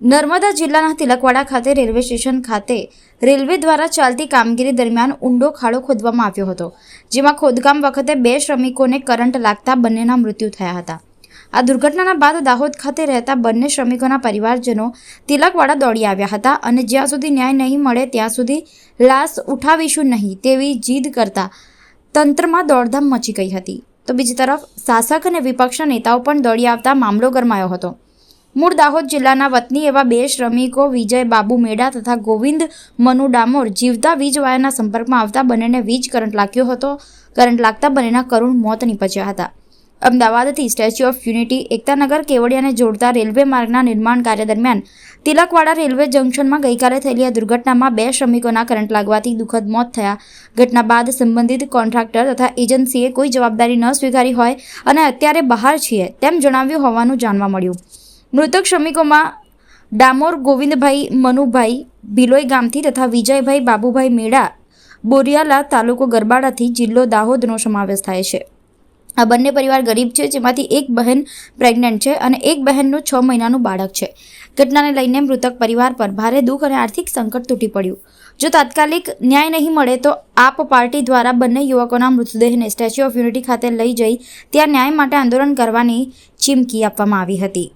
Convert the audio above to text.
નર્મદા જિલ્લાના તિલકવાડા ખાતે railway station ખાતે રેલવે દ્વારા ચાલતી કામગીરી દરમિયાન ઊંડો ખાડો ખોદવામાં આવ્યો હતો, જેમાં ખોદકામ વખતે બે શ્રમિકોને કરંટ લાગતા બંનેના મૃત્યુ થયા હતા. આ દુર્ઘટનાના બાદ દાહોદ ખાતે રહેતા બંને શ્રમિકોના પરિવારજનો તિલકવાડા દોડી આવ્યા હતા અને જ્યાં સુધી ન્યાય નહીં મળે ત્યાં સુધી લાશ ઉઠાવીશું નહીં તેવી જીદ કરતા તંત્રમાં દોડધામ મચી ગઈ હતી. તો બીજી તરફ શાસક અને વિપક્ષના નેતાઓ પણ દોડી આવતા મામલો ગરમાયો હતો. મૂળ દાહોદ જિલ્લાના વતની એવા બે શ્રમિકો વિજય બાબુ મેડા તથા ગોવિંદ મનુ ડામોર જીવતા વીજવાયરના સંપર્કમાં આવતા બંનેને વીજ કરંટ લાગ્યો હતો. કરંટ લાગતા બંનેના કરુણ મોત નીપજ્યા હતા. અમદાવાદથી સ્ટેચ્યુ ઓફ યુનિટી, એકતાનગર, કેવડિયાને જોડતા રેલવે માર્ગના નિર્માણ કાર્ય દરમિયાન તિલકવાડા રેલવે જંકશનમાં ગઈકાલે થયેલી આ દુર્ઘટનામાં બે શ્રમિકોના કરંટ લાગવાથી દુઃખદ મોત થયા. ઘટના બાદ સંબંધિત કોન્ટ્રાક્ટર તથા એજન્સીએ કોઈ જવાબદારી ન સ્વીકારી હોય અને અત્યારે બહાર છીએ તેમ જણાવ્યું હોવાનું જાણવા મળ્યું. મૃતક શ્રમિકોમાં ડામોર ગોવિંદભાઈ, મનુભાઈ ભિલોઈ ગામથી તથા વિજયભાઈ, બાબુભાઈ મેળા બોરિયાલા તાલુકો ગરબાડાથી જિલ્લો દાહોદનો સમાવેશ થાય છે. આ બંને પરિવાર ગરીબ છે, જેમાંથી એક બહેન પ્રેગ્નન્ટ છે અને એક બહેનનું છ મહિનાનું બાળક છે. ઘટનાને લઈને મૃતક પરિવાર પર ભારે દુઃખ અને આર્થિક સંકટ તૂટી પડ્યું. જો તાત્કાલિક ન્યાય નહીં મળે તો આપ પાર્ટી દ્વારા બંને યુવકોના મૃતદેહને સ્ટેચ્યુ ઓફ યુનિટી ખાતે લઈ જઈ ત્યાં ન્યાય માટે આંદોલન કરવાની ચીમકી આપવામાં આવી હતી.